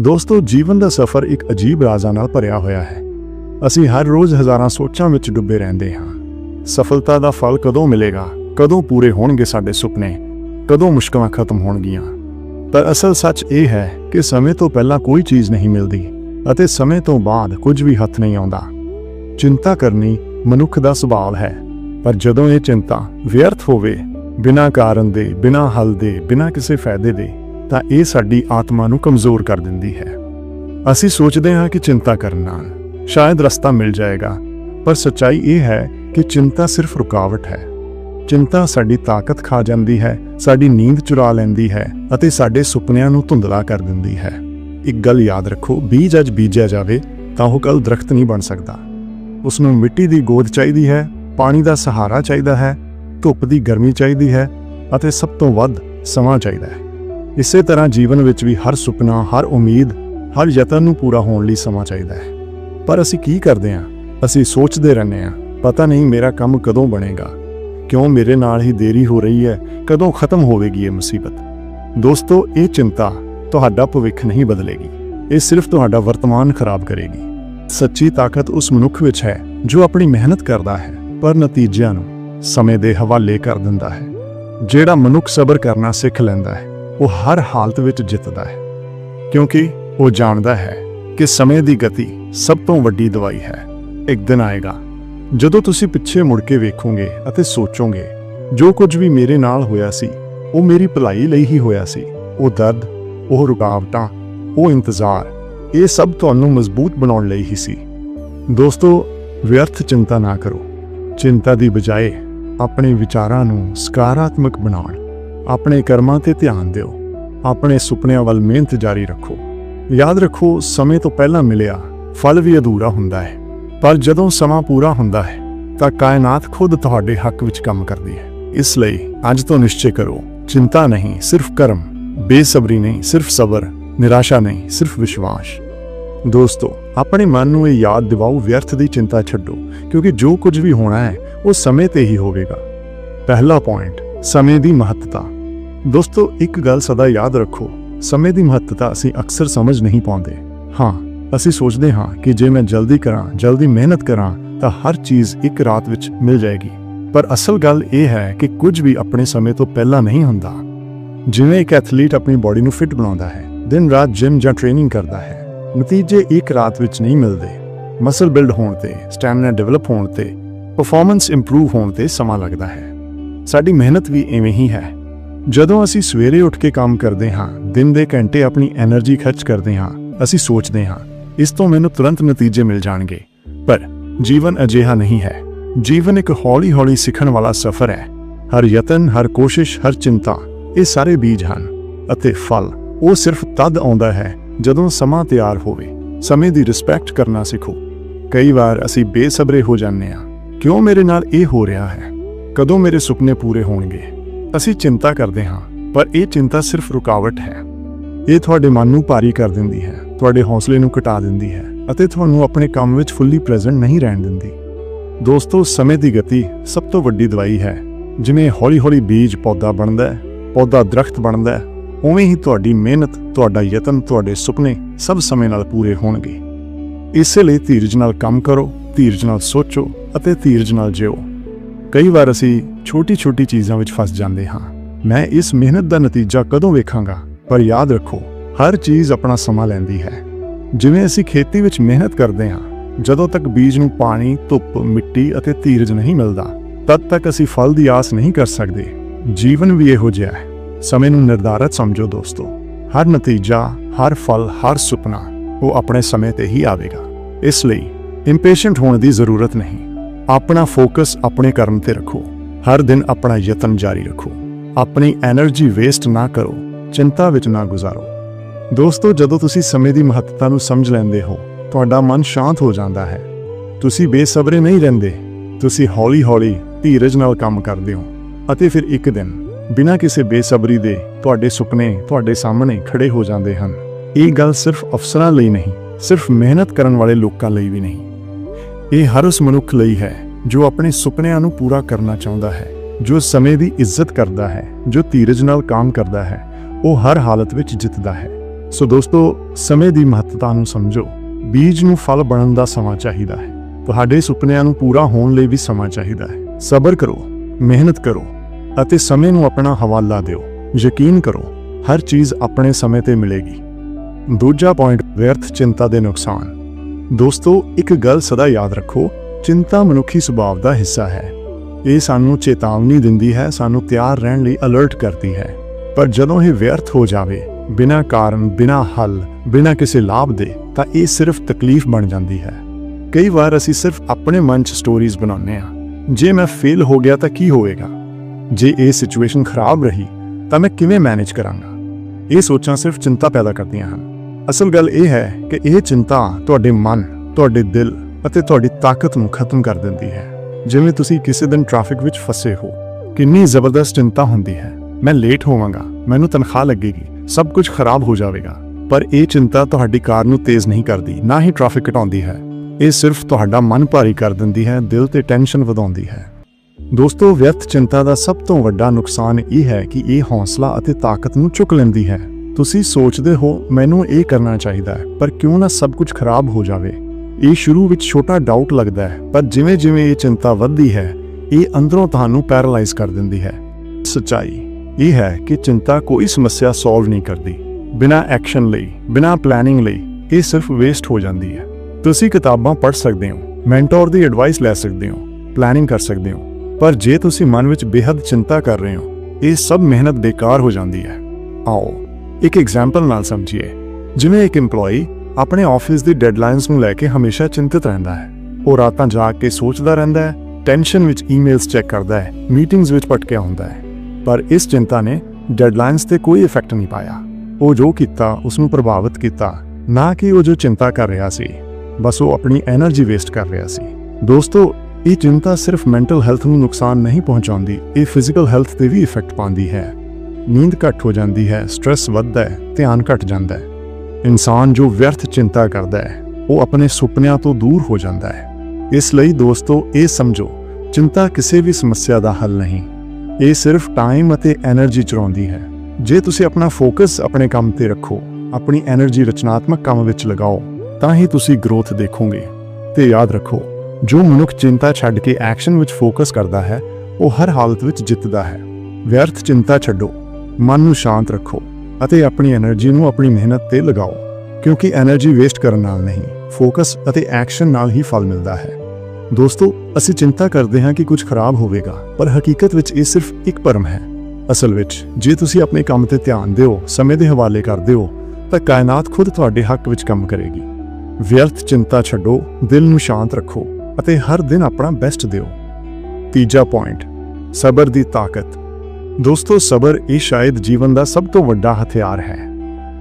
ਦੋਸਤੋ, ਜੀਵਨ ਦਾ ਸਫ਼ਰ ਇੱਕ ਅਜੀਬ ਰਾਜ਼ਾਂ ਨਾਲ ਭਰਿਆ ਹੋਇਆ ਹੈ। ਅਸੀਂ ਹਰ ਰੋਜ਼ ਹਜ਼ਾਰਾਂ ਸੋਚਾਂ ਵਿੱਚ ਡੁੱਬੇ ਰਹਿੰਦੇ ਹਾਂ। ਸਫਲਤਾ ਦਾ ਫਲ ਕਦੋਂ ਮਿਲੇਗਾ? ਕਦੋਂ ਪੂਰੇ ਹੋਣਗੇ ਸਾਡੇ ਸੁਪਨੇ? ਕਦੋਂ ਮੁਸ਼ਕਲਾਂ ਖਤਮ ਹੋਣਗੀਆਂ? ਪਰ ਅਸਲ ਸੱਚ ਇਹ ਹੈ ਕਿ ਸਮੇਂ ਤੋਂ ਪਹਿਲਾਂ ਕੋਈ ਚੀਜ਼ ਨਹੀਂ ਮਿਲਦੀ ਅਤੇ ਸਮੇਂ ਤੋਂ ਬਾਅਦ ਕੁਝ ਵੀ ਹੱਥ ਨਹੀਂ ਆਉਂਦਾ। ਚਿੰਤਾ ਕਰਨੀ ਮਨੁੱਖ ਦਾ ਸੁਭਾਅ ਹੈ, ਪਰ ਜਦੋਂ ਇਹ ਚਿੰਤਾ ਵਿਅਰਥ ਹੋਵੇ, ਬਿਨਾਂ ਕਾਰਨ ਦੇ, ਬਿਨਾਂ ਹੱਲ ਦੇ, ਬਿਨਾਂ ਕਿਸੇ ਫਾਇਦੇ ਦੇ ਤਾਂ ਇਹ ਸਾਡੀ ਆਤਮਾ ਨੂੰ ਕਮਜ਼ੋਰ ਕਰ ਦਿੰਦੀ ਹੈ। ਅਸੀਂ ਸੋਚਦੇ ਹਾਂ ਕਿ ਚਿੰਤਾ ਕਰਨ ਨਾਲ ਸ਼ਾਇਦ ਰਸਤਾ ਮਿਲ ਜਾਏਗਾ, ਪਰ ਸੱਚਾਈ ਇਹ ਹੈ ਕਿ ਚਿੰਤਾ ਸਿਰਫ ਰੁਕਾਵਟ ਹੈ। ਚਿੰਤਾ ਸਾਡੀ ਤਾਕਤ ਖਾ ਜਾਂਦੀ ਹੈ, ਸਾਡੀ ਨੀਂਦ ਚੁਰਾ ਲੈਂਦੀ ਹੈ ਅਤੇ ਸਾਡੇ ਸੁਪਨਿਆਂ ਨੂੰ ਧੁੰਦਲਾ ਕਰ ਦਿੰਦੀ ਹੈ। ਇੱਕ ਗੱਲ ਯਾਦ ਰੱਖੋ, ਬੀਜ ਅੱਜ ਬੀਜਿਆ ਜਾਵੇ ਤਾਂ ਉਹ ਕੱਲ ਦਰਖਤ ਨਹੀਂ ਬਣ ਸਕਦਾ। ਉਸ ਨੂੰ ਮਿੱਟੀ ਦੀ ਗੋਦ ਚਾਹੀਦੀ ਹੈ, ਪਾਣੀ ਦਾ ਸਹਾਰਾ ਚਾਹੀਦਾ ਹੈ, ਧੁੱਪ ਦੀ ਗਰਮੀ ਚਾਹੀਦੀ ਹੈ ਅਤੇ ਸਭ ਤੋਂ ਵੱਧ ਸਮਾਂ ਚਾਹੀਦਾ ਹੈ। ਇਸੇ ਤਰ੍ਹਾਂ ਜੀਵਨ ਵਿੱਚ ਵੀ ਹਰ ਸੁਪਨਾ, ਹਰ ਉਮੀਦ, ਹਰ ਯਤਨ ਨੂੰ ਪੂਰਾ ਹੋਣ ਲਈ ਸਮਾਂ ਚਾਹੀਦਾ ਹੈ। ਪਰ ਅਸੀਂ ਕੀ ਕਰਦੇ ਹਾਂ? ਅਸੀਂ ਸੋਚਦੇ ਰਹਿੰਦੇ ਹਾਂ, ਪਤਾ ਨਹੀਂ ਮੇਰਾ ਕੰਮ ਕਦੋਂ ਬਣੇਗਾ। ਕਿਉਂ ਮੇਰੇ ਨਾਲ ਹੀ ਦੇਰੀ ਹੋ ਰਹੀ ਹੈ? ਕਦੋਂ ਖਤਮ ਹੋਵੇਗੀ ਇਹ ਮੁਸੀਬਤ? ਦੋਸਤੋ, ਇਹ ਚਿੰਤਾ ਤੁਹਾਡਾ ਭਵਿੱਖ ਨਹੀਂ ਬਦਲੇਗੀ। ਇਹ ਸਿਰਫ ਤੁਹਾਡਾ ਵਰਤਮਾਨ ਖਰਾਬ ਕਰੇਗੀ। ਸੱਚੀ ਤਾਕਤ ਉਸ ਮਨੁੱਖ ਵਿੱਚ ਹੈ ਜੋ ਆਪਣੀ ਮਿਹਨਤ ਕਰਦਾ ਹੈ, ਪਰ ਨਤੀਜਿਆਂ ਨੂੰ ਸਮੇਂ ਦੇ ਹਵਾਲੇ ਕਰ ਦਿੰਦਾ ਹੈ। ਜਿਹੜਾ ਮਨੁੱਖ ਸਬਰ ਕਰਨਾ ਸਿੱਖ ਲੈਂਦਾ ਹੈ ਉਹ ਹਰ ਹਾਲਤ ਵਿੱਚ ਜਿੱਤਦਾ ਹੈ, ਕਿਉਂਕਿ ਉਹ ਜਾਣਦਾ ਹੈ ਕਿ ਸਮੇਂ ਦੀ ਗਤੀ ਸਭ ਤੋਂ ਵੱਡੀ ਦਵਾਈ ਹੈ। ਇੱਕ ਦਿਨ ਆਏਗਾ, ਜਦੋਂ ਤੁਸੀਂ ਪਿੱਛੇ ਮੁੜ ਕੇ ਵੇਖੋਗੇ ਅਤੇ ਸੋਚੋਗੇ, ਜੋ ਕੁਝ ਵੀ ਮੇਰੇ ਨਾਲ ਹੋਇਆ ਸੀ, ਉਹ ਮੇਰੀ ਭਲਾਈ ਲਈ ਹੀ ਹੋਇਆ ਸੀ। ਉਹ ਦਰਦ, ਉਹ ਰੁਕਾਵਟਾਂ, ਉਹ ਇੰਤਜ਼ਾਰ, ਇਹ ਸਭ ਤੁਹਾਨੂੰ ਮਜ਼ਬੂਤ ਬਣਾਉਣ ਲਈ ਹੀ ਸੀ। ਦੋਸਤੋ, ਵਿਅਰਥ ਚਿੰਤਾ ਨਾ ਕਰੋ। ਚਿੰਤਾ ਦੀ ਬਜਾਏ ਆਪਣੇ ਵਿਚਾਰਾਂ ਨੂੰ ਸਕਾਰਾਤਮਕ ਬਣਾਉਣ। ਆਪਣੇ ਕਰਮਾਂ ਤੇ ਧਿਆਨ ਦਿਓ। ਆਪਣੇ ਸੁਪਨਿਆਂ ਵੱਲ ਮਿਹਨਤ ਜਾਰੀ ਰੱਖੋ। ਯਾਦ ਰੱਖੋ, ਸਮੇਂ ਤੋਂ ਪਹਿਲਾਂ ਮਿਲਿਆ ਫਲ ਵੀ ਅਧੂਰਾ ਹੁੰਦਾ ਹੈ। ਪਰ ਜਦੋਂ ਸਮਾਂ ਪੂਰਾ ਹੁੰਦਾ ਹੈ, ਤਾਂ ਕਾਇਨਾਤ ਖੁਦ ਤੁਹਾਡੇ ਹੱਕ ਵਿੱਚ ਕੰਮ ਕਰਦੀ ਹੈ। ਇਸ ਲਈ ਅੱਜ ਤੋਂ ਨਿਸ਼ਚੈ ਕਰੋ, ਚਿੰਤਾ ਨਹੀਂ, ਸਿਰਫ ਕਰਮ। ਬੇਸਬਰੀ ਨਹੀਂ, ਸਿਰਫ ਸਬਰ। ਨਿਰਾਸ਼ਾ ਨਹੀਂ, ਸਿਰਫ ਵਿਸ਼ਵਾਸ। ਦੋਸਤੋ, ਆਪਣੇ ਮਨ ਨੂੰ ਇਹ ਯਾਦ ਦਿਵਾਓ, ਵਿਅਰਥ ਦੀ ਚਿੰਤਾ ਛੱਡੋ, ਕਿਉਂਕਿ ਜੋ ਕੁਝ ਵੀ ਹੋਣਾ ਹੈ, ਉਹ ਸਮੇਂ ਤੇ ਹੀ ਹੋਵੇਗਾ। ਪਹਿਲਾ ਪੁਆਇੰਟ ਸਮੇਂ ਦੀ ਮਹੱਤਤਾ। ਦੋਸਤੋ, ਇੱਕ ਗੱਲ ਸਦਾ ਯਾਦ ਰੱਖੋ। ਸਮੇਂ ਦੀ ਮਹੱਤਤਾ ਅਸੀਂ ਅਕਸਰ ਸਮਝ ਨਹੀਂ ਪਾਉਂਦੇ। ਹਾਂ, ਅਸੀਂ ਸੋਚਦੇ ਹਾਂ ਕਿ ਜੇ ਮੈਂ ਜਲਦੀ ਕਰਾਂ, ਜਲਦੀ ਮਿਹਨਤ ਕਰਾਂ, ਤਾਂ ਹਰ ਚੀਜ਼ ਇੱਕ ਰਾਤ ਵਿੱਚ ਮਿਲ ਜਾਏਗੀ। ਪਰ ਅਸਲ ਗੱਲ ਇਹ ਹੈ ਕਿ ਕੁਝ ਵੀ ਆਪਣੇ ਸਮੇਂ ਤੋਂ ਪਹਿਲਾਂ ਨਹੀਂ ਹੁੰਦਾ। ਜਿਵੇਂ ਇੱਕ ਐਥਲੀਟ ਆਪਣੀ ਬਾਡੀ ਨੂੰ ਫਿੱਟ ਬਣਾਉਂਦਾ ਹੈ, ਦਿਨ ਰਾਤ ਜਿਮ ਜਾਂ ਟ੍ਰੇਨਿੰਗ ਕਰਦਾ ਹੈ, ਨਤੀਜੇ ਇੱਕ ਰਾਤ ਵਿੱਚ ਨਹੀਂ ਮਿਲਦੇ। ਮਸਲ ਬਿਲਡ ਹੋਣ ਤੇ, ਸਟੈਮਿਨਾ ਡਿਵੈਲਪ ਹੋਣ ਤੇ, ਪਰਫਾਰਮੈਂਸ ਇੰਪਰੂਵ ਹੋਣ ਤੇ ਸਮਾਂ ਲੱਗਦਾ ਹੈ। ਸਾਡੀ ਮਿਹਨਤ ਵੀ ਐਵੇਂ ਹੀ ਹੈ। ਜਦੋਂ ਅਸੀਂ ਸਵੇਰੇ ਉੱਠ ਕੇ ਕੰਮ ਕਰਦੇ ਹਾਂ, ਦਿਨ ਦੇ ਘੰਟੇ ਆਪਣੀ એનર્ਜੀ ਖਰਚ ਕਰਦੇ ਹਾਂ, ਅਸੀਂ ਸੋਚਦੇ ਹਾਂ, ਇਸ ਤੋਂ ਮੈਨੂੰ ਤੁਰੰਤ ਨਤੀਜੇ ਮਿਲ ਜਾਣਗੇ। ਪਰ ਜੀਵਨ ਅਜਿਹਾ ਨਹੀਂ ਹੈ। ਜੀਵਨ ਇੱਕ ਹੌਲੀ-ਹੌਲੀ ਸਿੱਖਣ ਵਾਲਾ ਸਫ਼ਰ ਹੈ। ਹਰ ਯਤਨ, ਹਰ ਕੋਸ਼ਿਸ਼, ਹਰ ਚਿੰਤਾ, ਇਹ ਸਾਰੇ ਬੀਜ ਹਨ ਅਤੇ ਫਲ, ਉਹ ਸਿਰਫ ਤਦ ਆਉਂਦਾ ਹੈ ਜਦੋਂ ਸਮਾਂ ਤਿਆਰ ਹੋਵੇ। ਸਮੇਂ ਦੀ ਰਿਸਪੈਕਟ ਕਰਨਾ ਸਿੱਖੋ। ਕਈ ਵਾਰ ਅਸੀਂ ਬੇਸਬਰੇ ਹੋ ਜਾਂਦੇ ਹਾਂ। ਕਿਉਂ ਮੇਰੇ ਨਾਲ ਇਹ ਹੋ ਰਿਹਾ ਹੈ? ਕਦੋਂ ਮੇਰੇ ਸੁਪਨੇ ਪੂਰੇ ਹੋਣਗੇ? ਅਸੀਂ ਚਿੰਤਾ ਕਰਦੇ ਹਾਂ, ਪਰ ਇਹ ਚਿੰਤਾ ਸਿਰਫ ਰੁਕਾਵਟ ਹੈ। ਇਹ ਤੁਹਾਡੇ ਮਨ ਨੂੰ ਭਾਰੀ ਕਰ ਦਿੰਦੀ ਹੈ, ਤੁਹਾਡੇ ਹੌਸਲੇ ਨੂੰ ਘਟਾ ਦਿੰਦੀ ਹੈ ਅਤੇ ਤੁਹਾਨੂੰ ਆਪਣੇ ਕੰਮ ਵਿੱਚ ਫੁੱਲੀ ਪ੍ਰੈਜ਼ੈਂਟ ਨਹੀਂ ਰਹਿਣ ਦਿੰਦੀ। ਦੋਸਤੋ, ਸਮੇਂ ਦੀ ਗਤੀ ਸਭ ਤੋਂ ਵੱਡੀ ਦਵਾਈ ਹੈ। ਜਿਵੇਂ ਹੌਲੀ-ਹੌਲੀ ਬੀਜ ਪੌਦਾ ਬਣਦਾ ਹੈ, ਪੌਦਾ ਦਰਖਤ ਬਣਦਾ ਹੈ, ਉਵੇਂ ਹੀ ਤੁਹਾਡੀ ਮਿਹਨਤ, ਤੁਹਾਡਾ ਯਤਨ, ਤੁਹਾਡੇ ਸੁਪਨੇ ਸਭ ਸਮੇਂ ਨਾਲ ਪੂਰੇ ਹੋਣਗੇ। ਇਸੇ ਲਈ ਧੀਰਜ ਨਾਲ ਕੰਮ ਕਰੋ, ਧੀਰਜ ਨਾਲ ਸੋਚੋ ਅਤੇ ਧੀਰਜ ਨਾਲ ਜਿਓ। ਕਈ ਵਾਰ ਅਸੀਂ ਛੋਟੀ-ਛੋਟੀ ਚੀਜ਼ਾਂ ਵਿੱਚ ਫਸ ਜਾਂਦੇ ਹਾਂ। ਮੈਂ ਇਸ ਮਿਹਨਤ ਦਾ ਨਤੀਜਾ ਕਦੋਂ ਵੇਖਾਂਗਾ? ਪਰ ਯਾਦ ਰੱਖੋ, ਹਰ ਚੀਜ਼ ਆਪਣਾ ਸਮਾਂ ਲੈਂਦੀ ਹੈ। ਜਿਵੇਂ ਅਸੀਂ ਖੇਤੀ ਵਿੱਚ ਮਿਹਨਤ ਕਰਦੇ ਹਾਂ, ਜਦੋਂ ਤੱਕ ਬੀਜ ਨੂੰ ਪਾਣੀ, ਧੁੱਪ, ਮਿੱਟੀ ਅਤੇ ਧੀਰਜ ਨਹੀਂ ਮਿਲਦਾ, ਤਦ ਤੱਕ ਅਸੀਂ ਫਲ ਦੀ ਆਸ ਨਹੀਂ ਕਰ ਸਕਦੇ। ਜੀਵਨ ਵੀ ਇਹੋ ਜਿਹਾ ਹੈ। ਸਮੇਂ ਨੂੰ ਨਿਰਧਾਰਤ ਸਮਝੋ ਦੋਸਤੋ। ਹਰ ਨਤੀਜਾ, ਹਰ ਫਲ, ਹਰ ਸੁਪਨਾ, ਉਹ ਆਪਣੇ ਸਮੇਂ ਤੇ ਹੀ ਆਵੇਗਾ। ਇਸ ਲਈ ਇੰਪੇਸ਼ੈਂਟ ਹੋਣ ਦੀ ਜ਼ਰੂਰਤ ਨਹੀਂ। ਆਪਣਾ ਫੋਕਸ ਆਪਣੇ ਕਰਮ ਤੇ ਰੱਖੋ। ਹਰ ਦਿਨ ਆਪਣਾ ਯਤਨ ਜਾਰੀ ਰੱਖੋ। ਆਪਣੀ એનર્ਜੀ ਵੇਸਟ ਨਾ ਕਰੋ, ਚਿੰਤਾ ਵਿੱਚ ਨਾ ਗੁਜ਼ਾਰੋ। ਦੋਸਤੋ, ਜਦੋਂ ਤੁਸੀਂ ਸਮੇਂ ਦੀ ਮਹੱਤਤਾ ਨੂੰ ਸਮਝ ਲੈਂਦੇ ਹੋ, ਤੁਹਾਡਾ ਮਨ ਸ਼ਾਂਤ ਹੋ ਜਾਂਦਾ ਹੈ। ਤੁਸੀਂ ਬੇਸਬਰੇ ਨਹੀਂ ਰਹਿੰਦੇ, ਤੁਸੀਂ ਹੌਲੀ-ਹੌਲੀ ਧੀਰਜ ਨਾਲ ਕੰਮ ਕਰਦੇ ਹੋ। ਅਤੇ ਫਿਰ ਇੱਕ ਦਿਨ, ਬਿਨਾਂ ਕਿਸੇ ਬੇਸਬਰੀ ਦੇ ਤੁਹਾਡੇ ਸੁਪਨੇ ਤੁਹਾਡੇ ਸਾਹਮਣੇ ਖੜੇ ਹੋ ਜਾਂਦੇ ਹਨ। ਇਹ ਗੱਲ ਸਿਰਫ ਅਫਸਰਾਂ ਲਈ ਨਹੀਂ, ਸਿਰਫ ਮਿਹਨਤ ਕਰਨ ਵਾਲੇ ਲੋਕਾਂ ਲਈ ਵੀ ਨਹੀਂ। ਇਹ ਹਰ ਉਸ ਮਨੁੱਖ ਲਈ ਹੈ ਜੋ ਆਪਣੇ ਸੁਪਨਿਆਂ ਨੂੰ ਪੂਰਾ ਕਰਨਾ ਚਾਹੁੰਦਾ ਹੈ, ਜੋ ਸਮੇਂ ਦੀ ਇੱਜ਼ਤ ਕਰਦਾ ਹੈ, ਜੋ ਧੀਰਜ ਨਾਲ ਕੰਮ ਕਰਦਾ ਹੈ, ਉਹ ਹਰ ਹਾਲਤ ਵਿੱਚ ਜਿੱਤਦਾ ਹੈ। ਸੋ ਦੋਸਤੋ, ਸਮੇਂ ਦੀ ਮਹੱਤਤਾ ਨੂੰ ਸਮਝੋ। ਬੀਜ ਨੂੰ ਫਲ ਬਣਨ ਦਾ ਸਮਾਂ ਚਾਹੀਦਾ ਹੈ। ਤੁਹਾਡੇ ਸੁਪਨਿਆਂ ਨੂੰ ਪੂਰਾ ਹੋਣ ਲਈ ਵੀ ਸਮਾਂ ਚਾਹੀਦਾ ਹੈ। ਸਬਰ ਕਰੋ, ਮਿਹਨਤ ਕਰੋ ਅਤੇ ਸਮੇਂ ਨੂੰ ਆਪਣਾ ਹਵਾਲਾ ਦਿਓ। ਯਕੀਨ ਕਰੋ, ਹਰ ਚੀਜ਼ ਆਪਣੇ ਸਮੇਂ ਤੇ ਮਿਲੇਗੀ। ਦੂਜਾ ਪੁਆਇੰਟ ਵਿਅਰਥ ਚਿੰਤਾ ਦੇ ਨੁਕਸਾਨ। ਦੋਸਤੋ, ਇੱਕ ਗੱਲ ਸਦਾ ਯਾਦ ਰੱਖੋ ਚਿੰਤਾ ਮਨੁੱਖੀ ਸੁਭਾਅ ਦਾ ਹਿੱਸਾ ਹੈ। ਇਹ ਸਾਨੂੰ ਚੇਤਾਵਨੀ ਦਿੰਦੀ ਹੈ, ਸਾਨੂੰ ਤਿਆਰ ਰਹਿਣ ਲਈ ਅਲਰਟ ਕਰਦੀ ਹੈ। ਪਰ ਜਦੋਂ ਇਹ ਵਿਅਰਥ ਹੋ ਜਾਵੇ, ਬਿਨਾਂ ਕਾਰਨ, ਬਿਨਾਂ ਹੱਲ, ਬਿਨਾਂ ਕਿਸੇ ਲਾਭ ਦੇ, ਤਾਂ ਇਹ ਸਿਰਫ ਤਕਲੀਫ ਬਣ ਜਾਂਦੀ ਹੈ। ਕਈ ਵਾਰ ਅਸੀਂ ਸਿਰਫ ਆਪਣੇ ਮਨ 'ਚ ਸਟੋਰੀਜ਼ ਬਣਾਉਂਦੇ ਹਾਂ। ਜੇ ਮੈਂ ਫੇਲ ਹੋ ਗਿਆ ਤਾਂ ਕੀ ਹੋਵੇਗਾ ਜੇ ਇਹ ਸਿਚੁਏਸ਼ਨ ਖਰਾਬ ਰਹੀ, ਤਾਂ ਮੈਂ ਕਿਵੇਂ ਮੈਨੇਜ ਕਰਾਂਗਾ? ਇਹ ਸੋਚਾਂ ਸਿਰਫ ਚਿੰਤਾ ਪੈਦਾ ਕਰਦੀਆਂ ਹਨ। ਅਸਲ ਗੱਲ ਇਹ ਹੈ ਕਿ ਇਹ ਚਿੰਤਾ ਤੁਹਾਡੇ ਮਨ, ਤੁਹਾਡੇ ਦਿਲ ਅਤੇ ਤੁਹਾਡੀ ਤਾਕਤ ਨੂੰ ਖਤਮ ਕਰ ਦਿੰਦੀ ਹੈ। ਜਿਵੇਂ ਤੁਸੀਂ ਕਿਸੇ ਦਿਨ ਟ੍ਰੈਫਿਕ ਵਿੱਚ ਫਸੇ ਹੋ, ਕਿੰਨੀ ਜ਼ਬਰਦਸਤ ਚਿੰਤਾ ਹੁੰਦੀ ਹੈ। ਮੈਂ ਲੇਟ ਹੋਵਾਂਗਾ, ਮੈਨੂੰ ਤਨਖਾਹ ਲੱਗੇਗੀ, ਸਭ ਕੁਝ ਖਰਾਬ ਹੋ ਜਾਵੇਗਾ। ਪਰ ਇਹ ਚਿੰਤਾ ਤੁਹਾਡੀ ਕਾਰ ਨੂੰ ਤੇਜ਼ ਨਹੀਂ ਕਰਦੀ, ਨਾ ਹੀ ਟ੍ਰੈਫਿਕ ਘਟਾਉਂਦੀ ਹੈ। ਇਹ ਸਿਰਫ ਤੁਹਾਡਾ ਮਨ ਭਾਰੀ ਕਰ ਦਿੰਦੀ ਹੈ, ਦਿਲ ਤੇ ਟੈਨਸ਼ਨ ਵਧਾਉਂਦੀ ਹੈ। ਦੋਸਤੋ, ਵਿਅਰਥ ਚਿੰਤਾ ਦਾ ਸਭ ਤੋਂ ਵੱਡਾ ਨੁਕਸਾਨ ਇਹ ਹੈ ਕਿ ਇਹ ਹੌਸਲਾ ਅਤੇ ਤਾਕਤ ਨੂੰ ਚੁੱਕ ਲੈਂਦੀ ਹੈ। ਤੁਸੀਂ ਸੋਚਦੇ ਹੋ, ਮੈਨੂੰ ਇਹ ਕਰਨਾ ਚਾਹੀਦਾ ਹੈ, ਪਰ ਕਿਉਂ ਨਾ ਸਭ ਕੁਝ ਖਰਾਬ ਹੋ ਜਾਵੇ? ਇਹ ਸ਼ੁਰੂ ਵਿੱਚ ਛੋਟਾ ਡਾਊਟ ਲੱਗਦਾ ਹੈ, ਪਰ ਜਿਵੇਂ-ਜਿਵੇਂ ਇਹ ਚਿੰਤਾ ਵੱਧਦੀ ਹੈ, ਇਹ ਅੰਦਰੋਂ ਤੁਹਾਨੂੰ ਪੈਰਾਲਾਈਜ਼ ਕਰ ਦਿੰਦੀ ਹੈ। ਸੱਚਾਈ ਇਹ ਹੈ ਕਿ ਚਿੰਤਾ ਕੋਈ ਸਮੱਸਿਆ ਸੋਲਵ ਨਹੀਂ ਕਰਦੀ। ਬਿਨਾਂ ਐਕਸ਼ਨ ਲਈ, ਬਿਨਾਂ ਪਲੈਨਿੰਗ ਲਈ, ਇਹ ਸਿਰਫ ਵੇਸਟ ਹੋ ਜਾਂਦੀ ਹੈ। ਤੁਸੀਂ ਕਿਤਾਬਾਂ ਪੜ੍ਹ ਸਕਦੇ ਹੋ ਮੈਂਟੋਰ ਦੀ ਐਡਵਾਈਸ ਲੈ ਸਕਦੇ ਹੋ ਪਲੈਨਿੰਗ ਕਰ ਸਕਦੇ ਹੋ, ਪਰ ਜੇ ਤੁਸੀਂ ਮਨ ਵਿੱਚ ਬੇਹੱਦ ਚਿੰਤਾ ਕਰ ਰਹੇ ਹੋ, ਇਹ ਸਭ ਮਿਹਨਤ ਬੇਕਾਰ ਹੋ ਜਾਂਦੀ ਹੈ। ਆਓ, ਇੱਕ ਐਗਜ਼ਾਮਪਲ ਨਾਲ ਸਮਝੀਏ। ਜਿਵੇਂ ਇੱਕ EMPLOYEE ਆਪਣੇ ਆਫਿਸ ਦੀ ਡੈਡਲਾਈਨਸ ਨੂੰ ਲੈ ਕੇ ਹਮੇਸ਼ਾ ਚਿੰਤਿਤ ਰਹਿੰਦਾ ਹੈ। ਉਹ ਰਾਤਾਂ ਜਾ ਕੇ ਸੋਚਦਾ ਰਹਿੰਦਾ ਹੈ, ਟੈਨਸ਼ਨ ਵਿੱਚ ਈਮੇਲਸ ਚੈੱਕ ਕਰਦਾ ਹੈ, ਮੀਟਿੰਗਸ ਵਿੱਚ ਭਟਕਿਆ ਹੁੰਦਾ ਹੈ। ਪਰ ਇਸ ਚਿੰਤਾ ਨੇ ਡੈਡਲਾਈਨਸ ਤੇ ਕੋਈ ਇਫੈਕਟ ਨਹੀਂ ਪਾਇਆ। ਉਹ ਜੋ ਕੀਤਾ, ਉਸ ਨੂੰ ਪ੍ਰਭਾਵਿਤ ਕੀਤਾ। ਨਾ ਕਿ ਉਹ ਜੋ ਚਿੰਤਾ ਕਰ ਰਿਹਾ ਸੀ, ਬਸ ਉਹ ਆਪਣੀ એનર્ਜੀ ਵੇਸਟ ਕਰ ਰਿਹਾ ਸੀ। ਦੋਸਤੋ, ਇਹ ਚਿੰਤਾ ਸਿਰਫ ਮੈਂਟਲ ਹੈਲਥ ਨੂੰ ਨੁਕਸਾਨ ਨਹੀਂ ਪਹੁੰਚਾਉਂਦੀ, ਇਹ ਫਿਜ਼ੀਕਲ ਹੈਲਥ ਤੇ ਵੀ ਇਫੈਕਟ ਪਾਉਂਦੀ ਹੈ। ਨੀਂਦ ਘੱਟ ਹੋ ਜਾਂਦੀ ਹੈ ਸਟ्रेस ਵੱਧਦਾ ਹੈ, ਧਿਆਨ ਘਟ ਜਾਂਦਾ ਹੈ। ਇਨਸਾਨ ਜੋ ਵਿਅਰਥ ਚਿੰਤਾ ਕਰਦਾ ਹੈ, ਉਹ ਆਪਣੇ ਸੁਪਨਿਆਂ ਤੋਂ ਦੂਰ ਹੋ ਜਾਂਦਾ ਹੈ। ਇਸ ਲਈ ਦੋਸਤੋ, ਇਹ ਸਮਝੋ, ਚਿੰਤਾ ਕਿਸੇ ਵੀ ਸਮੱਸਿਆ ਦਾ ਹੱਲ ਨਹੀਂ। ਇਹ ਸਿਰਫ ਟਾਈਮ ਅਤੇ એનર્ਜੀ ਚਰਾਉਂਦੀ ਹੈ। ਜੇ ਤੁਸੀਂ ਆਪਣਾ ਫੋਕਸ ਆਪਣੇ ਕੰਮ ਤੇ ਰੱਖੋ, ਆਪਣੀ એનર્ਜੀ ਰਚਨਾਤਮਕ ਕੰਮ ਵਿੱਚ ਲਗਾਓ, ਤਾਂ ਹੀ ਤੁਸੀਂ ਗਰੋਥ ਦੇਖੋਗੇ। ਤੇ ਯਾਦ ਰੱਖੋ, ਜੋ ਮਨੁੱਖ ਚਿੰਤਾ ਛੱਡ ਕੇ ਐਕਸ਼ਨ ਵਿੱਚ ਫੋਕਸ ਕਰਦਾ ਹੈ, ਉਹ ਹਰ ਹਾਲਤ ਵਿੱਚ ਜਿੱਤਦਾ ਹੈ। ਵਿਅਰਥ ਚਿੰਤਾ ਛੱਡੋ, ਮਨ ਨੂੰ ਸ਼ਾਂਤ ਰੱਖੋ। ਅਤੇ ਆਪਣੀ એનર્ਜੀ ਨੂੰ ਆਪਣੀ ਮਿਹਨਤ ਤੇ ਲਗਾਓ, ਕਿਉਂਕਿ એનર્ਜੀ ਵੇਸਟ ਕਰਨ ਨਾਲ ਨਹੀਂ ਫੋਕਸ ਅਤੇ ਐਕਸ਼ਨ ਨਾਲ ਹੀ ਫਲ ਮਿਲਦਾ ਹੈ। ਦੋਸਤੋ, ਅਸੀਂ ਚਿੰਤਾ ਕਰਦੇ ਹਾਂ ਕਿ ਕੁਝ ਖਰਾਬ ਹੋਵੇਗਾ, ਪਰ ਹਕੀਕਤ ਵਿੱਚ ਇਹ ਸਿਰਫ ਇੱਕ ਭਰਮ ਹੈ। ਅਸਲ ਵਿੱਚ, ਜੇ ਤੁਸੀਂ ਆਪਣੇ ਕੰਮ ਤੇ ਧਿਆਨ ਦਿਓ, ਸਮੇਂ ਦੇ ਹਵਾਲੇ ਕਰ ਦਿਓ, ਤਾਂ ਕਾਇਨਾਤ ਖੁਦ ਤੁਹਾਡੇ ਹੱਕ ਵਿੱਚ ਕੰਮ ਕਰੇਗੀ। ਵਿਅਰਥ ਚਿੰਤਾ ਛੱਡੋ, ਦਿਲ ਨੂੰ ਸ਼ਾਂਤ ਰੱਖੋ ਅਤੇ ਹਰ ਦਿਨ ਆਪਣਾ ਬੈਸਟ ਦਿਓ। ਤੀਜਾ ਪੁਆਇੰਟ ਸਬਰ ਦੀ ਤਾਕਤ। ਦੋਸਤੋ, ਸਬਰ ਇਹ ਸ਼ਾਇਦ ਜੀਵਨ ਦਾ ਸਭ ਤੋਂ ਵੱਡਾ ਹਥਿਆਰ ਹੈ।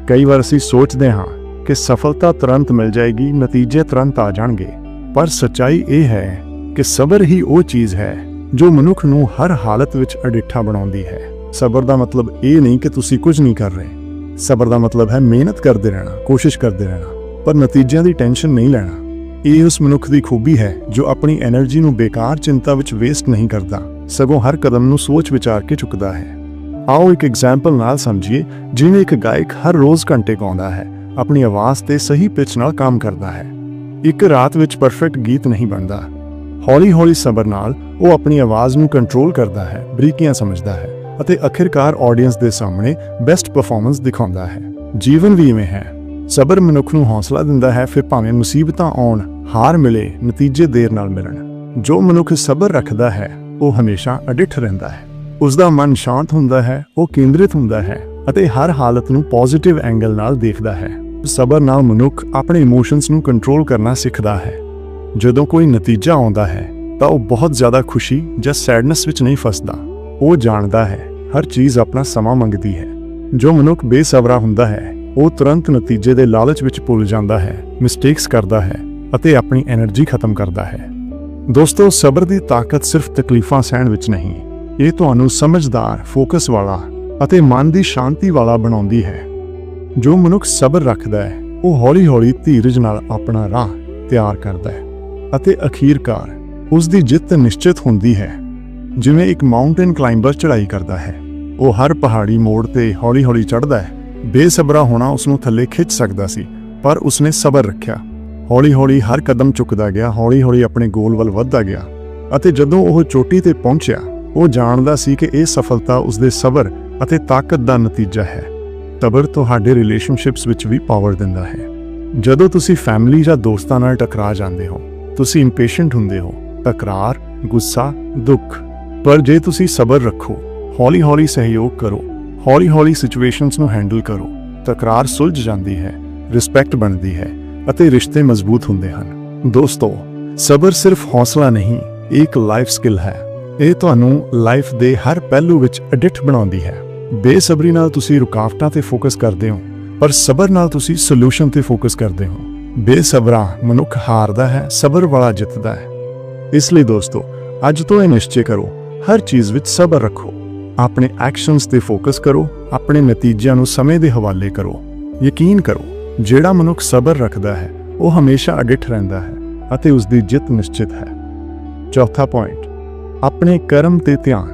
ਕਈ ਵਾਰ ਅਸੀਂ ਸੋਚਦੇ ਹਾਂ ਕਿ ਸਫਲਤਾ ਤੁਰੰਤ ਮਿਲ ਜਾਏਗੀ, ਨਤੀਜੇ ਤੁਰੰਤ ਆ ਜਾਣਗੇ। ਪਰ ਸੱਚਾਈ ਇਹ ਹੈ ਕਿ ਸਬਰ ਹੀ ਉਹ ਚੀਜ਼ ਹੈ ਜੋ ਮਨੁੱਖ ਨੂੰ ਹਰ ਹਾਲਤ ਵਿੱਚ ਅਡਿੱਠਾ ਬਣਾਉਂਦੀ ਹੈ। ਸਬਰ ਦਾ ਮਤਲਬ ਇਹ ਨਹੀਂ ਕਿ ਤੁਸੀਂ ਕੁਝ ਨਹੀਂ ਕਰ ਰਹੇ। ਸਬਰ ਦਾ ਮਤਲਬ ਹੈ ਮਿਹਨਤ ਕਰਦੇ ਰਹਿਣਾ, ਕੋਸ਼ਿਸ਼ ਕਰਦੇ ਰਹਿਣਾ, ਪਰ ਨਤੀਜਿਆਂ ਦੀ ਟੈਨਸ਼ਨ ਨਹੀਂ ਲੈਣਾ। ਇਹ ਉਸ ਮਨੁੱਖ ਦੀ ਖੂਬੀ ਹੈ ਜੋ ਆਪਣੀ એનર્ਜੀ ਨੂੰ ਬੇਕਾਰ ਚਿੰਤਾ ਵਿੱਚ ਵੇਸਟ ਨਹੀਂ ਕਰਦਾ। ਸਗੋਂ ਹਰ ਕਦਮ ਨੂੰ ਸੋਚ ਵਿਚਾਰ ਕੇ ਚੁੱਕਦਾ ਹੈ। ਆਓ ਇੱਕ ਐਗਜ਼ਾਮਪਲ ਨਾਲ ਸਮਝੀਏ, ਜਿਵੇਂ ਇੱਕ ਗਾਇਕ ਹਰ ਰੋਜ਼ ਘੰਟੇ ਗਾਉਂਦਾ ਹੈ, ਆਪਣੀ ਆਵਾਜ਼ ਤੇ ਸਹੀ ਪਿਚ ਨਾਲ ਕੰਮ ਕਰਦਾ ਹੈ। ਇੱਕ ਰਾਤ ਵਿੱਚ ਪਰਫੈਕਟ ਗੀਤ ਨਹੀਂ ਬਣਦਾ। ਹੌਲੀ-ਹੌਲੀ ਸਬਰ ਨਾਲ ਉਹ ਆਪਣੀ ਆਵਾਜ਼ ਨੂੰ ਕੰਟਰੋਲ ਕਰਦਾ ਹੈ, ਬਰੀਕੀਆਂ ਸਮਝਦਾ ਹੈ ਅਤੇ ਅਖਿਰਕਾਰ ਆਡੀਅנס ਦੇ ਸਾਹਮਣੇ ਬੈਸਟ ਪਰਫਾਰਮੈਂਸ ਦਿਖਾਉਂਦਾ ਹੈ। ਜੀਵਨ ਵੀ ਇਵੇਂ ਹੈ। ਸਬਰ ਮਨੁੱਖ ਨੂੰ ਹੌਸਲਾ ਦਿੰਦਾ ਹੈ, ਫਿਰ ਭਾਵੇਂ ਮੁਸੀਬਤਾਂ ਆਉਣ, ਹਾਰ ਮਿਲੇ, ਨਤੀਜੇ ਦੇਰ ਨਾਲ ਮਿਲਣ। ਜੋ ਮਨੁੱਖ ਸਬਰ ਰੱਖਦਾ ਹੈ ਉਹ ਹਮੇਸ਼ਾ ਅਡਿੱਠ ਰਹਿੰਦਾ ਹੈ। ਉਸ ਦਾ ਮਨ ਸ਼ਾਂਤ ਹੁੰਦਾ ਹੈ, ਉਹ ਕੇਂਦਰਿਤ ਹੁੰਦਾ ਹੈ ਅਤੇ ਹਰ ਹਾਲਤ ਨੂੰ ਪੋਜ਼ਿਟਿਵ ਐਂਗਲ ਨਾਲ ਦੇਖਦਾ ਹੈ। ਸਬਰ ਨਾਲ ਮਨੁੱਖ ਆਪਣੇ ਇਮੋਸ਼ਨਸ ਨੂੰ ਕੰਟਰੋਲ ਕਰਨਾ ਸਿੱਖਦਾ ਹੈ। ਜਦੋਂ ਕੋਈ ਨਤੀਜਾ ਆਉਂਦਾ ਹੈ, ਤਾਂ ਉਹ ਬਹੁਤ ਜ਼ਿਆਦਾ ਖੁਸ਼ੀ ਜਾਂ ਸੈਡਨੈਸ ਵਿੱਚ ਨਹੀਂ ਫਸਦਾ। ਉਹ ਜਾਣਦਾ ਹੈ, ਹਰ ਚੀਜ਼ ਆਪਣਾ ਸਮਾਂ ਮੰਗਦੀ ਹੈ। ਜੋ ਮਨੁੱਖ ਬੇਸਬਰਾ ਹੁੰਦਾ ਹੈ, ਉਹ ਤੁਰੰਤ ਨਤੀਜੇ ਦੇ ਲਾਲਚ ਵਿੱਚ ਭੁੱਲ ਜਾਂਦਾ ਹੈ, ਮਿਸਟੇਕਸ ਕਰਦਾ ਹੈ ਅਤੇ ਆਪਣੀ એનર્ਜੀ ਖਤਮ ਕਰਦਾ ਹੈ। ਦੋਸਤੋ, ਸਬਰ ਦੀ ਤਾਕਤ ਸਿਰਫ ਤਕਲੀਫਾਂ ਸਹਿਣ ਵਿੱਚ ਨਹੀਂ, ਇਹ ਤੁਹਾਨੂੰ ਸਮਝਦਾਰ, ਫੋਕਸ ਵਾਲਾ ਅਤੇ ਮਨ ਦੀ ਸ਼ਾਂਤੀ ਵਾਲਾ ਬਣਾਉਂਦੀ ਹੈ। ਜੋ ਮਨੁੱਖ ਸਬਰ ਰੱਖਦਾ ਹੈ, ਉਹ ਹੌਲੀ-ਹੌਲੀ ਧੀਰਜ ਨਾਲ ਆਪਣਾ ਰਾਹ ਤਿਆਰ ਕਰਦਾ ਹੈ ਅਤੇ ਅਖੀਰਕਾਰ ਉਸ ਦੀ ਜਿੱਤ ਨਿਸ਼ਚਿਤ ਹੁੰਦੀ ਹੈ। ਜਿਵੇਂ ਇੱਕ ਮਾਊਂਟੇਨ ਕਲਾਈਂਬਰ ਚੜ੍ਹਾਈ ਕਰਦਾ ਹੈ, ਉਹ ਹਰ ਪਹਾੜੀ ਮੋੜ ਤੇ ਹੌਲੀ-ਹੌਲੀ ਚੜ੍ਹਦਾ ਹੈ। ਬੇਸਬਰਾ ਹੋਣਾ ਉਸ ਨੂੰ ਥੱਲੇ ਖਿੱਚ ਸਕਦਾ ਸੀ, ਪਰ ਉਸਨੇ ਸਬਰ ਰੱਖਿਆ। ਹੌਲੀ-ਹੌਲੀ ਹਰ ਕਦਮ ਚੁੱਕਦਾ ਗਿਆ, ਹੌਲੀ-ਹੌਲੀ ਆਪਣੇ ਗੋਲ ਵੱਲ ਵੱਧਦਾ ਗਿਆ ਅਤੇ ਜਦੋਂ ਉਹ ਚੋਟੀ ਤੇ ਪਹੁੰਚਿਆ, ਉਹ ਜਾਣਦਾ ਸੀ ਕਿ ਇਹ ਸਫਲਤਾ ਉਸਦੇ ਸਬਰ ਅਤੇ ਤਾਕਤ ਦਾ ਨਤੀਜਾ ਹੈ। ਸਬਰ ਤੁਹਾਡੇ ਰਿਲੇਸ਼ਨਸ਼ਿਪਸ ਵਿੱਚ ਵੀ ਪਾਵਰ ਦਿੰਦਾ ਹੈ। ਜਦੋਂ ਤੁਸੀਂ ਫੈਮਿਲੀ ਜਾਂ ਦੋਸਤਾਂ ਨਾਲ ਟਕਰਾ ਜਾਂਦੇ ਹੋ, ਤੁਸੀਂ ਇੰਪੇਸ਼ੈਂਟ ਹੁੰਦੇ ਹੋ, ਤਕਰਾਰ, ਗੁੱਸਾ, ਦੁੱਖ। ਪਰ ਜੇ ਤੁਸੀਂ ਸਬਰ ਰੱਖੋ, ਹੌਲੀ-ਹੌਲੀ ਸਹਿਯੋਗ ਕਰੋ, ਹੌਲੀ-ਹੌਲੀ ਸਿਚੁਏਸ਼ਨਸ ਨੂੰ ਹੈਂਡਲ ਕਰੋ, ਤਕਰਾਰ ਸੁਲਝ ਜਾਂਦੀ ਹੈ ਰਿਸਪੈਕਟ ਬਣਦੀ ਹੈ। ਅਤੇ ਰਿਸ਼ਤੇ ਮਜ਼ਬੂਤ ਹੁੰਦੇ ਹਨ। ਦੋਸਤੋ, ਸਬਰ ਸਿਰਫ ਹੌਸਲਾ ਨਹੀਂ ਇਹ ਇੱਕ ਲਾਈਫ ਸਕਿੱਲ ਹੈ। ਇਹ ਤੁਹਾਨੂੰ ਲਾਈਫ ਦੇ ਹਰ ਪਹਿਲੂ ਵਿੱਚ ਅਡਿਟ ਬਣਾਉਂਦੀ ਹੈ। ਬੇਸਬਰੀ ਨਾਲ ਤੁਸੀਂ ਰੁਕਾਵਟਾਂ ਤੇ ਫੋਕਸ ਕਰਦੇ ਹੋ, ਪਰ ਸਬਰ ਨਾਲ ਤੁਸੀਂ ਸੋਲੂਸ਼ਨ ਤੇ ਫੋਕਸ ਕਰਦੇ ਹੋ। ਬੇਸਬਰਾ ਮਨੁੱਖ ਹਾਰਦਾ ਹੈ, ਸਬਰ ਵਾਲਾ ਜਿੱਤਦਾ ਹੈ। ਇਸ ਲਈ ਦੋਸਤੋ, ਅੱਜ ਤੋਂ ਇਹ ਨਿਸ਼ਚੈ ਕਰੋ, ਹਰ ਚੀਜ਼ ਵਿੱਚ ਸਬਰ ਰੱਖੋ। ਆਪਣੇ ਐਕਸ਼ਨਸ ਤੇ ਫੋਕਸ ਕਰੋ, ਆਪਣੇ ਨਤੀਜਿਆਂ ਨੂੰ ਸਮੇਂ ਦੇ ਹਵਾਲੇ ਕਰੋ। ਯਕੀਨ ਕਰੋ ਜਿਹੜਾ ਮਨੁੱਖ ਸਬਰ ਰੱਖਦਾ ਹੈ, ਉਹ ਹਮੇਸ਼ਾ ਅਡਿੱਠ ਰਹਿੰਦਾ ਹੈ ਅਤੇ ਉਸ ਦੀ ਜਿੱਤ ਨਿਸ਼ਚਿਤ ਹੈ। ਚੌਥਾ ਪੁਆਇੰਟ ਆਪਣੇ ਕਰਮ ਤੇ ਧਿਆਨ।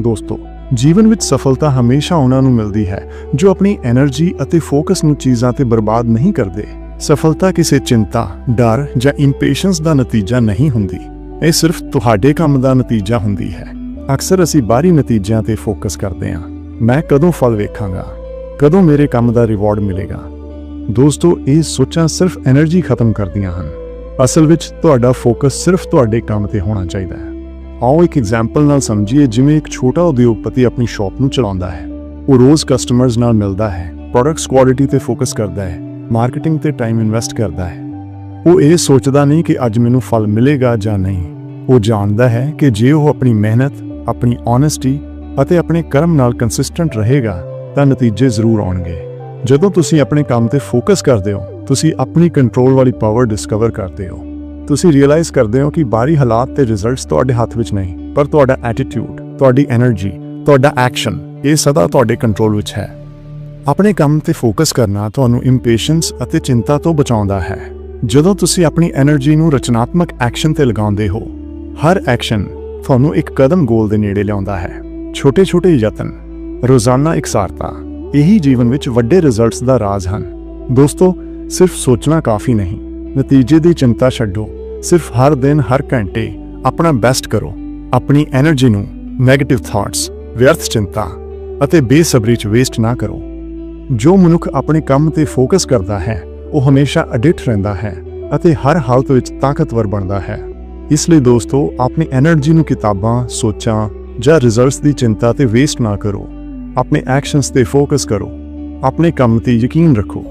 ਦੋਸਤੋ, ਜੀਵਨ ਵਿੱਚ ਸਫਲਤਾ ਹਮੇਸ਼ਾ ਉਹਨਾਂ ਨੂੰ ਮਿਲਦੀ ਹੈ, ਜੋ ਆਪਣੀ એનર્ਜੀ ਅਤੇ ਫੋਕਸ ਨੂੰ ਚੀਜ਼ਾਂ ਤੇ ਬਰਬਾਦ ਨਹੀਂ ਕਰਦੇ। ਸਫਲਤਾ ਕਿਸੇ ਚਿੰਤਾ, ਡਰ ਜਾਂ ਇੰਪੇਸ਼ੈਂਸ ਦਾ ਨਤੀਜਾ ਨਹੀਂ ਹੁੰਦੀ। ਇਹ ਸਿਰਫ ਤੁਹਾਡੇ ਕੰਮ ਦਾ ਨਤੀਜਾ ਹੁੰਦੀ ਹੈ। ਅਕਸਰ ਅਸੀਂ ਬਾਹਰੀ ਨਤੀਜਿਆਂ ਤੇ ਫੋਕਸ ਕਰਦੇ ਹਾਂ। ਮੈਂ ਕਦੋਂ ਫਲ ਵੇਖਾਂਗਾ? ਕਦੋਂ ਮੇਰੇ ਕੰਮ ਦਾ ਰਿਵਾਰਡ ਮਿਲੇਗਾ? ਦੋਸਤੋ, ਇਹ ਸੋਚਾਂ ਸਿਰਫ એનર્ਜੀ ਖਤਮ ਕਰਦੀਆਂ ਹਨ। ਅਸਲ ਵਿੱਚ ਤੁਹਾਡਾ ਫੋਕਸ ਸਿਰਫ ਤੁਹਾਡੇ ਕੰਮ ਤੇ ਹੋਣਾ ਚਾਹੀਦਾ ਹੈ। ਆਓ ਇੱਕ ਐਗਜ਼ਾਮਪਲ ਨਾਲ ਸਮਝੀਏ, ਜਿਵੇਂ ਇੱਕ ਛੋਟਾ ਉਦਯੋਗਪਤੀ ਆਪਣੀ ਸ਼ਾਪ ਨੂੰ ਚਲਾਉਂਦਾ ਹੈ। ਉਹ ਰੋਜ਼ ਕਸਟਮਰਸ ਨਾਲ ਮਿਲਦਾ ਹੈ ਪ੍ਰੋਡਕਟਸ ਕੁਆਲਿਟੀ ਤੇ ਫੋਕਸ ਕਰਦਾ ਹੈ ਮਾਰਕੀਟਿੰਗ ਤੇ ਟਾਈਮ ਇਨਵੈਸਟ ਕਰਦਾ ਹੈ। ਉਹ ਇਹ ਸੋਚਦਾ ਨਹੀਂ ਕਿ ਅੱਜ ਮੈਨੂੰ ਫਲ ਮਿਲੇਗਾ ਜਾਂ ਨਹੀਂ। ਉਹ ਜਾਣਦਾ ਹੈ ਕਿ ਜੇ ਉਹ ਆਪਣੀ ਮਿਹਨਤ, ਆਪਣੀ ਓਨੈਸਟੀ ਅਤੇ ਆਪਣੇ ਕਰਮ ਨਾਲ ਕੰਸਿਸਟੈਂਟ ਰਹੇਗਾ, ਤਾਂ ਨਤੀਜੇ ਜ਼ਰੂਰ ਆਉਣਗੇ। ਜਦੋਂ ਤੁਸੀਂ ਆਪਣੇ ਕੰਮ ਤੇ ਫੋਕਸ ਕਰਦੇ ਹੋ, ਤੁਸੀਂ ਆਪਣੀ ਕੰਟਰੋਲ ਵਾਲੀ ਪਾਵਰ ਡਿਸਕਵਰ ਕਰਦੇ ਹੋ। ਤੁਸੀਂ ਰੀਅਲਾਈਜ਼ ਕਰਦੇ ਹੋ ਕਿ ਬਾਹਰੀ ਹਾਲਾਤ ਤੇ ਰਿਜ਼ਲਟਸ ਤੁਹਾਡੇ ਹੱਥ ਵਿੱਚ ਨਹੀਂ, ਪਰ ਤੁਹਾਡਾ ਐਟੀਟਿਊਡ ਤੁਹਾਡੀ એનર્ਜੀ ਤੁਹਾਡਾ ਐਕਸ਼ਨ ਇਹ ਸਦਾ ਤੁਹਾਡੇ ਕੰਟਰੋਲ ਵਿੱਚ ਹੈ। ਆਪਣੇ ਕੰਮ ਤੇ ਫੋਕਸ ਕਰਨਾ ਤੁਹਾਨੂੰ ਇੰਪੇਸ਼ੈਂਸ ਅਤੇ ਚਿੰਤਾ ਤੋਂ ਬਚਾਉਂਦਾ ਹੈ। ਜਦੋਂ ਤੁਸੀਂ ਆਪਣੀ એનર્ਜੀ ਨੂੰ ਰਚਨਾਤਮਕ ਐਕਸ਼ਨ ਤੇ ਲਗਾਉਂਦੇ ਹੋ, ਹਰ ਐਕਸ਼ਨ ਤੁਹਾਨੂੰ ਇੱਕ ਕਦਮ ਗੋਲ ਦੇ ਨੇੜੇ ਲਿਆਉਂਦਾ ਹੈ। ਛੋਟੇ-ਛੋਟੇ ਯਤਨ, ਰੋਜ਼ਾਨਾ ਇਕਸਾਰਤਾ ਇਹੀ ਜੀਵਨ ਵਿੱਚ ਵੱਡੇ ਰਿਜ਼ਲਟਸ ਦਾ ਰਾਜ਼ ਹਨ। ਦੋਸਤੋ, ਸਿਰਫ ਸੋਚਣਾ ਕਾਫੀ ਨਹੀਂ। ਨਤੀਜੇ ਦੀ ਚਿੰਤਾ ਛੱਡੋ। ਸਿਰਫ ਹਰ ਦਿਨ, ਹਰ ਘੰਟੇ ਆਪਣਾ ਬੈਸਟ ਕਰੋ। ਆਪਣੀ એનર્ਜੀ ਨੂੰ ਨੈਗੇਟਿਵ ਥਾਟਸ ਵਿਅਰਥ ਚਿੰਤਾ ਅਤੇ ਬੇਸਬਰੀ 'ਚ ਵੇਸਟ ਨਾ ਕਰੋ। ਜੋ ਮਨੁੱਖ ਆਪਣੇ ਕੰਮ ਤੇ ਫੋਕਸ ਕਰਦਾ ਹੈ, ਉਹ ਹਮੇਸ਼ਾ ਅਡਿਟ ਰਹਿੰਦਾ ਹੈ ਅਤੇ ਹਰ ਹਾਲਤ ਵਿੱਚ ਤਾਕਤਵਰ ਬਣਦਾ ਹੈ। ਇਸ ਲਈ ਦੋਸਤੋ, ਆਪਣੀ એનર્ਜੀ ਨੂੰ ਕਿਤਾਬਾਂ, ਸੋਚਾਂ ਜਾਂ ਰਿਜ਼ਲਟਸ ਦੀ ਚਿੰਤਾ ਤੇ ਵੇਸਟ ਨਾ ਕਰੋ। ਆਪਣੇ ਐਕਸ਼ਨਸ ਤੇ ਫੋਕਸ ਕਰੋ। ਆਪਣੇ ਕੰਮ ਤੇ ਯਕੀਨ ਰੱਖੋ।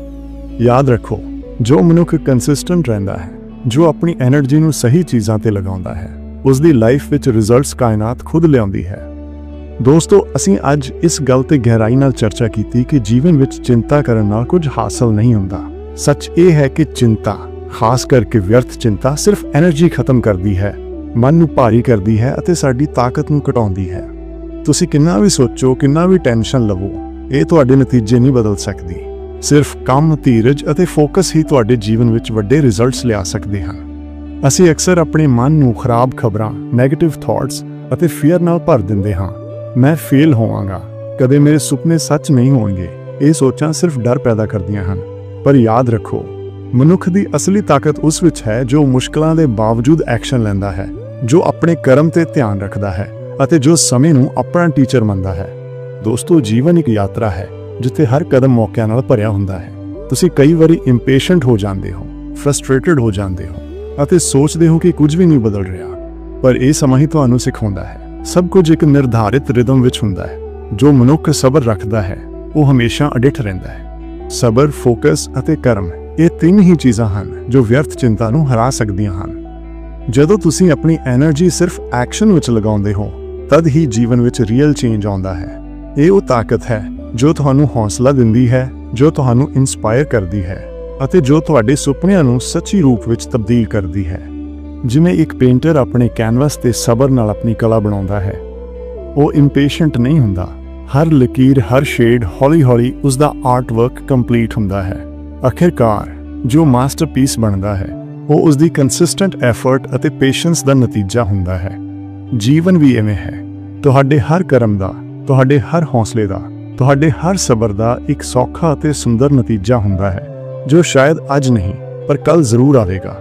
ਯਾਦ ਰੱਖੋ, ਜੋ ਮਨੁੱਖ ਕੰਸਿਸਟੈਂਟ ਰਹਿੰਦਾ ਹੈ, ਜੋ ਆਪਣੀ એનર્ਜੀ ਨੂੰ ਸਹੀ ਚੀਜ਼ਾਂ ਤੇ ਲਗਾਉਂਦਾ ਹੈ ਉਸ ਦੀ ਲਾਈਫ ਵਿੱਚ ਰਿਜ਼ਲਟਸ ਕਾਇਨਾਤ ਖੁਦ ਲਿਆਉਂਦੀ ਹੈ। ਦੋਸਤੋ, ਅਸੀਂ ਅੱਜ ਇਸ ਗੱਲ ਤੇ ਗਹਿਰਾਈ ਨਾਲ ਚਰਚਾ ਕੀਤੀ ਕਿ ਜੀਵਨ ਵਿੱਚ ਚਿੰਤਾ ਕਰਨ ਨਾਲ ਕੁਝ ਹਾਸਲ ਨਹੀਂ ਹੁੰਦਾ। ਸੱਚ ਇਹ ਹੈ ਕਿ ਚਿੰਤਾ, ਖਾਸ ਕਰਕੇ ਵਿਅਰਥ ਚਿੰਤਾ, ਸਿਰਫ એનર્ਜੀ ਖਤਮ ਕਰਦੀ ਹੈ। ਮਨ ਨੂੰ ਭਾਰੀ ਕਰਦੀ ਹੈ ਅਤੇ ਸਾਡੀ ਤਾਕਤ ਨੂੰ ਘਟਾਉਂਦੀ ਹੈ। ਤੁਸੀਂ ਕਿੰਨਾ ਵੀ ਸੋਚੋ, ਕਿੰਨਾ ਵੀ ਟੈਨਸ਼ਨ ਲਵੋ, ਇਹ ਤੁਹਾਡੇ ਨਤੀਜੇ ਨਹੀਂ ਬਦਲ ਸਕਦੀ। ਸਿਰਫ ਕੰਮ, ਧੀਰਜ ਅਤੇ ਫੋਕਸ ਹੀ ਤੁਹਾਡੇ ਜੀਵਨ ਵਿੱਚ ਵੱਡੇ ਰਿਜ਼ਲਟਸ ਲਿਆ ਸਕਦੇ ਹਨ। ਅਸੀਂ ਅਕਸਰ ਆਪਣੇ ਮਨ ਨੂੰ ਖਰਾਬ ਖਬਰਾਂ 네ਗੇਟਿਵ ਥਾਟਸ ਅਤੇ ਫੀਅਰ ਨਾਲ ਭਰ ਦਿੰਦੇ ਹਾਂ। ਮੈਂ ਫੇਲ ਹੋਵਾਂਗਾ। ਕਦੇ ਮੇਰੇ ਸੁਪਨੇ ਸੱਚ ਨਹੀਂ ਹੋਣਗੇ। ਇਹ ਸੋਚਾਂ ਸਿਰਫ ਡਰ ਪੈਦਾ ਕਰਦੀਆਂ ਹਨ। ਪਰ ਯਾਦ ਰੱਖੋ, ਮਨੁੱਖ ਦੀ ਅਸਲੀ ਤਾਕਤ ਉਸ ਵਿੱਚ ਹੈ ਜੋ ਮੁਸ਼ਕਲਾਂ ਦੇ ਬਾਵਜੂਦ ਐਕਸ਼ਨ ਲੈਂਦਾ ਹੈ, ਜੋ ਆਪਣੇ ਕਰਮ ਤੇ ਧਿਆਨ ਰੱਖਦਾ ਹੈ। ਅਤੇ ਜੋ ਸਮੇਂ ਨੂੰ ਆਪਣਾ ਟੀਚਰ ਮੰਨਦਾ ਹੈ। ਦੋਸਤੋ, ਜੀਵਨ ਇੱਕ ਯਾਤਰਾ ਹੈ, ਜਿੱਥੇ ਹਰ ਕਦਮ ਮੌਕਿਆਂ ਨਾਲ ਭਰਿਆ ਹੁੰਦਾ ਹੈ। ਤੁਸੀਂ ਕਈ ਵਾਰੀ ਇੰਪੇਸ਼ੈਂਟ ਹੋ ਜਾਂਦੇ ਹੋ ਫਰਸਟ੍ਰੇਟਡ ਹੋ ਜਾਂਦੇ ਹੋ, ਅਤੇ ਸੋਚਦੇ ਹੋ ਕਿ ਕੁਝ ਵੀ ਨਹੀਂ ਬਦਲ ਰਿਹਾ। ਪਰ ਇਹ ਸਮਾਂ ਹੀ ਤੁਹਾਨੂੰ ਸਿਖਾਉਂਦਾ ਹੈ। ਸਭ ਕੁਝ ਇੱਕ ਨਿਰਧਾਰਿਤ ਰਿਦਮ ਵਿੱਚ ਹੁੰਦਾ ਹੈ। ਜੋ ਮਨੁੱਖ ਸਬਰ ਰੱਖਦਾ ਹੈ, ਉਹ ਹਮੇਸ਼ਾ ਅਡਿੱਠ ਰਹਿੰਦਾ ਹੈ। ਸਬਰ ਫੋਕਸ ਅਤੇ ਕਰਮ, ਇਹ ਤਿੰਨ ਹੀ ਚੀਜ਼ਾਂ ਹਨ ਜੋ ਵਿਅਰਥ ਚਿੰਤਾ ਨੂੰ ਹਰਾ ਸਕਦੀਆਂ ਹਨ। ਜਦੋਂ ਤੁਸੀਂ ਆਪਣੀ એનર્ਜੀ ਸਿਰਫ ਐਕਸ਼ਨ ਵਿੱਚ ਲਗਾਉਂਦੇ ਹੋ ਤਦ ਹੀ ਜੀਵਨ ਵਿੱਚ ਰੀਅਲ ਚੇਂਜ ਆਉਂਦਾ ਹੈ। ਇਹ ਉਹ ਤਾਕਤ ਹੈ ਜੋ ਤੁਹਾਨੂੰ ਹੌਸਲਾ ਦਿੰਦੀ ਹੈ, ਜੋ ਤੁਹਾਨੂੰ ਇਨਸਪਾਇਰ ਕਰਦੀ ਹੈ ਅਤੇ ਜੋ ਤੁਹਾਡੇ ਸੁਪਨਿਆਂ ਨੂੰ ਸੱਚੀ ਰੂਪ ਵਿੱਚ ਤਬਦੀਲ ਕਰਦੀ ਹੈ। ਜਿਵੇਂ ਇੱਕ ਪੇਂਟਰ ਆਪਣੇ ਕੈਨਵਸ ਤੇ ਸਬਰ ਨਾਲ ਆਪਣੀ ਕਲਾ ਬਣਾਉਂਦਾ ਹੈ। ਉਹ ਇੰਪੇਸ਼ੈਂਟ ਨਹੀਂ ਹੁੰਦਾ। ਹਰ ਲਕੀਰ, ਹਰ ਸ਼ੇਡ ਹੌਲੀ-ਹੌਲੀ ਉਸ ਦਾ ਆਰਟ ਵਰਕ ਕੰਪਲੀਟ ਹੁੰਦਾ ਹੈ। ਆਖਿਰਕਾਰ, ਜੋ ਮਾਸਟਰਪੀਸ ਬਣਦਾ ਹੈ, ਉਹ ਉਸ ਦੀ ਕੰਸਿਸਟੈਂਟ ਐਫਰਟ ਅਤੇ ਪੇਸ਼ੈਂਸ ਦਾ ਨਤੀਜਾ ਹੁੰਦਾ ਹੈ। ਜੀਵਨ ਵੀ ਐਵੇਂ ਹੈ। ਤੁਹਾਡੇ ਹਰ ਕਰਮ ਦਾ, ਤੁਹਾਡੇ ਹਰ ਹੌਸਲੇ ਦਾ, ਤੁਹਾਡੇ ਹਰ ਸਬਰ ਦਾ ਇੱਕ ਸੌਖਾ ਅਤੇ ਸੁੰਦਰ ਨਤੀਜਾ ਹੁੰਦਾ ਹੈ, ਜੋ ਸ਼ਾਇਦ ਅੱਜ ਨਹੀਂ, ਪਰ ਕੱਲ ਜ਼ਰੂਰ ਆਵੇਗਾ।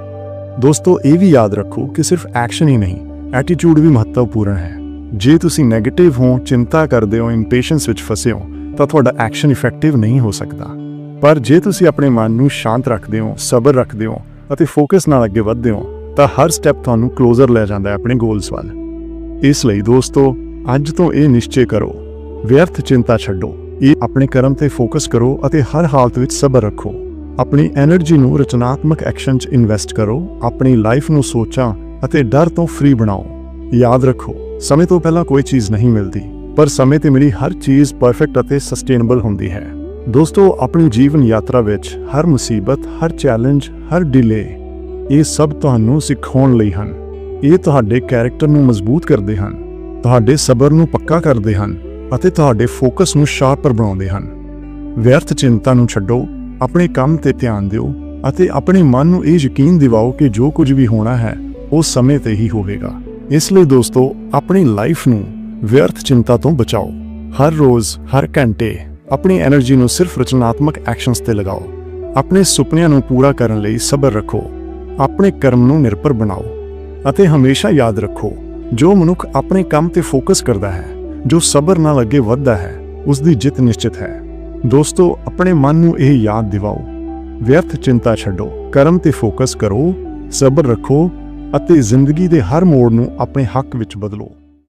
ਦੋਸਤੋ, ਇਹ ਵੀ ਯਾਦ ਰੱਖੋ ਕਿ ਸਿਰਫ ਐਕਸ਼ਨ ਹੀ ਨਹੀਂ, ਐਟੀਟਿਊਡ ਵੀ ਮਹੱਤਵਪੂਰਨ ਹੈ। ਜੇ ਤੁਸੀਂ 네ਗੇਟਿਵ ਹੋ, ਚਿੰਤਾ ਕਰਦੇ ਹੋ ਇੰਪੇਸ਼ੈਂਸ ਵਿੱਚ ਫਸੇ ਹੋ, ਤਾਂ ਤੁਹਾਡਾ ਐਕਸ਼ਨ ਇਫੈਕਟਿਵ ਨਹੀਂ ਹੋ ਸਕਦਾ। ਪਰ ਜੇ ਤੁਸੀਂ ਆਪਣੇ ਮਨ ਨੂੰ ਸ਼ਾਂਤ ਰੱਖਦੇ ਹੋ, ਸਬਰ ਰੱਖਦੇ ਹੋ ਅਤੇ ਫੋਕਸ ਨਾਲ ਅੱਗੇ ਵਧਦੇ ਹੋ, ਤਾਂ ਹਰ ਸਟੈਪ ਤੁਹਾਨੂੰ ਕਲੋਜ਼ਰ ਲੈ ਜਾਂਦਾ ਹੈ ਆਪਣੇ ਗੋਲਸ ਵੱਲ। ਇਸ ਲਈ ਦੋਸਤੋ, ਅੱਜ ਤੋਂ ਇਹ ਨਿਸ਼ਚੇ ਕਰੋ। ਵਿਅਰਥ ਚਿੰਤਾ ਛੱਡੋ। ਇਹ ਆਪਣੇ ਕਰਮ ਤੇ ਫੋਕਸ ਕਰੋ ਅਤੇ ਹਰ ਹਾਲਤ ਵਿੱਚ ਸਬਰ ਰੱਖੋ। ਆਪਣੀ એનર્ਜੀ ਨੂੰ ਰਚਨਾਤਮਕ ਐਕਸ਼ਨ 'ਚ ਇਨਵੈਸਟ ਕਰੋ, ਆਪਣੀ ਲਾਈਫ ਨੂੰ ਸੋਚਾਂ ਅਤੇ ਡਰ ਤੋਂ ਫ੍ਰੀ ਬਣਾਓ। ਯਾਦ ਰੱਖੋ, ਸਮੇਂ ਤੋਂ ਪਹਿਲਾਂ ਕੋਈ ਚੀਜ਼ ਨਹੀਂ ਮਿਲਦੀ, ਪਰ ਸਮੇਂ ਤੇ ਮਿਲੀ ਹਰ ਚੀਜ਼ ਪਰਫੈਕਟ ਅਤੇ ਸਸਟੇਨੇਬਲ ਹੁੰਦੀ ਹੈ। ਦੋਸਤੋ, ਆਪਣੀ ਜੀਵਨ ਯਾਤਰਾ ਵਿੱਚ ਹਰ ਮੁਸੀਬਤ, ਹਰ ਚੈਲੰਜ, ਹਰ ਡਿਲੇ, ਇਹ ਸਭ ਤੁਹਾਨੂੰ ਸਿਖਾਉਣ ਲਈ ਹਨ। ਇਹ ਤੁਹਾਡੇ ਕੈਰੈਕਟਰ ਨੂੰ ਮਜ਼ਬੂਤ ਕਰਦੇ ਹਨ, ਤੁਹਾਡੇ ਸਬਰ ਨੂੰ ਪੱਕਾ ਕਰਦੇ ਹਨ ਅਤੇ ਤੁਹਾਡੇ ਫੋਕਸ ਨੂੰ ਸ਼ਾਰਪ ਬਣਾਉਂਦੇ ਹਨ। ਵਿਅਰਥ ਚਿੰਤਾ ਨੂੰ ਛੱਡੋ, ਆਪਣੇ ਕੰਮ ਤੇ ਧਿਆਨ ਦਿਓ ਅਤੇ ਆਪਣੇ ਮਨ ਨੂੰ ਇਹ ਯਕੀਨ ਦਿਵਾਓ ਕਿ ਜੋ ਕੁਝ ਵੀ ਹੋਣਾ ਹੈ, ਉਹ ਸਮੇਂ ਤੇ ਹੀ ਹੋਵੇਗਾ। ਇਸ ਲਈ ਦੋਸਤੋ, ਆਪਣੀ ਲਾਈਫ ਨੂੰ ਵਿਅਰਥ ਚਿੰਤਾ ਤੋਂ ਬਚਾਓ। ਹਰ ਰੋਜ਼, ਹਰ ਘੰਟੇ ਆਪਣੀ એનર્ਜੀ ਨੂੰ ਸਿਰਫ ਰਚਨਾਤਮਕ ਐਕਸ਼ਨਸ ਤੇ ਲਗਾਓ। ਆਪਣੇ ਸੁਪਨਿਆਂ ਨੂੰ ਪੂਰਾ ਕਰਨ ਲਈ ਸਬਰ ਰੱਖੋ। ਆਪਣੇ ਕਰਮ ਨੂੰ ਨਿਰਭਰ ਬਣਾਓ। ਅਤੇ ਹਮੇਸ਼ਾ ਯਾਦ ਰੱਖੋ, ਜੋ ਮਨੁੱਖ ਆਪਣੇ ਕੰਮ ਤੇ ਫੋਕਸ ਕਰਦਾ ਹੈ, ਜੋ ਸਬਰ ਨਾਲ ਅੱਗੇ ਵੱਧਦਾ ਹੈ ਉਸ ਦੀ ਜਿੱਤ ਨਿਸ਼ਚਿਤ ਹੈ। ਦੋਸਤੋ, ਆਪਣੇ ਮਨ ਨੂੰ ਇਹ ਯਾਦ ਦਿਵਾਓ। ਵਿਅਰਥ ਚਿੰਤਾ ਛੱਡੋ, ਕਰਮ ਤੇ ਫੋਕਸ ਕਰੋ, ਸਬਰ ਰੱਖੋ ਅਤੇ ਜ਼ਿੰਦਗੀ ਦੇ ਹਰ ਮੋੜ ਨੂੰ ਆਪਣੇ ਹੱਕ ਵਿੱਚ ਬਦਲੋ।